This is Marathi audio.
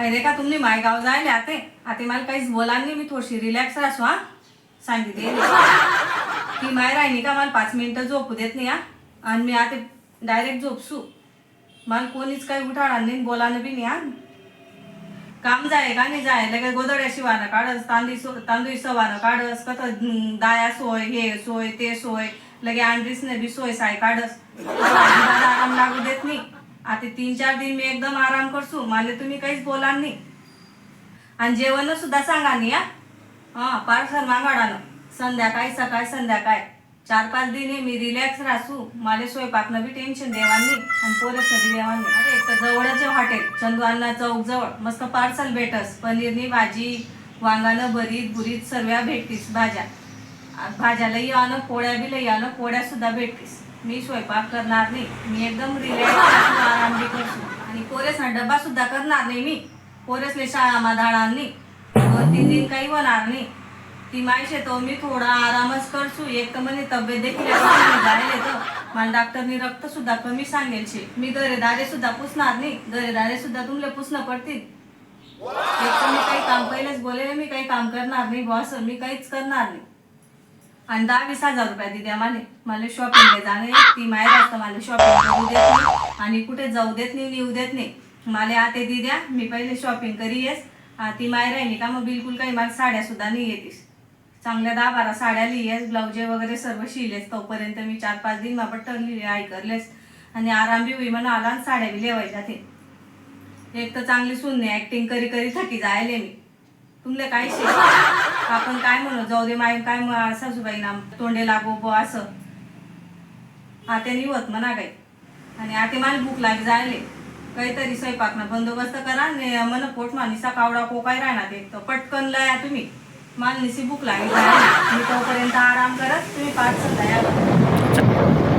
आणि रे का तुम्ही मायगाव जाय आते? आते मला काहीच बोला नाही मी थोडीशी रिलॅक्स राहसू हा? सांगितले ती. माय राहिली का मला पाच मिनिटं झोपू देत नाही हा? आणि मी आता डायरेक्ट झोपसू. मला कोणीच काही उठाणार नाही बोलानं बी नाही हा? काम जाय का नाही जाय? लगे गोदड्या वानं काढस तांदूळ सो तांदूळ सवानं काढस कथ दाया सोय हे सोय ते सोय लगे अंडरीसने बी सोय साय काढस. आराम लागू देत नाही. आता तीन चार दिन मी एकदम आराम करसू मला तुम्ही काहीच बोला नाही. आणि जेवण सुद्धा सांगा नाही हा. हा पार्सल मागाडानं संध्याकाळी सकाळी संध्याकाळ. चार पाच दिन मी रिलॅक्स राहसू मला स्वयंपाकनं बी टेन्शन देवान नाही आणि पोरं बी अरे तर जवळच हॉटेल चंदू अण्णा चौक जवळ. मस्त पार्सल भेटस. पनीरनी भाजी वांगानं भरीत बुरीत सर्व्या भेटतीस भाज्या. भाज्या लई आणं पोळ्या बी लई आणं पोळ्या सुद्धा भेटतीस. मी स्वयंपाक करणार नाही. मी एकदम रिलॅक्स आराम करतो आणि पोरेसना डब्बा सुद्धा करणार नाही मी. पोरेसले शाळा धाडणार नाही. दोन तीन दिन काही होणार नाही. ती माहिती तो मी थोडा आरामच करसू एक तर म्हणे तब्येत देखील तर मला डॉक्टरनी रक्त सुद्धा कमी सांगेल शे. मी दरेदारे सुद्धा पुसणार नाही. दरेदारे सुद्धा तुमले पुसणं पडतील. एक तर मी काही काम पहिलेच बोलेले मी काही काम करणार नाही बॉस मी काहीच करणार नाही. आणि दहा वीस हजार रुपया दिद्या माने. मला शॉपिंगला जाणे ती माहेर असतं मला शॉपिंग करू देत नाही. आणि कुठे जाऊ देत नाही येऊ देत नाही. मला आते दी द्या मी पहिले शॉपिंग करी येस. ती माय राहिली का मग बिलकुल काही मला साड्या सुद्धा नाही येतीस. चांगल्या दहा बारा साड्या लिहिलेस ब्लाऊजे वगैरे सर्व शिलेस तोपर्यंत मी चार पाच दिन मापट लिहिले ऐकरलेस आणि आराम बी होई म्हणून आला आणि साड्या बी लेवायच्या ते. एक तर चांगली सुनणे ऍक्टिंग करी करी थकी जायले मी. तुमले काय शिक आपण काय म्हणू? जाऊ दे माय काय म- सासूबाई ना तोंडे लागो बो असं. आते निवत म्हणा काही. आणि आते मला भूक लाग जायले. काहीतरी स्वयंपाकनं बंदोबस्त करा आणि मन पोट मानिसा कावडा कोकाय राहणार ते. तर पटकन लया तुम्ही. मला निशी भूक लागली मी तोपर्यंत आराम करत तुम्ही पाच द्या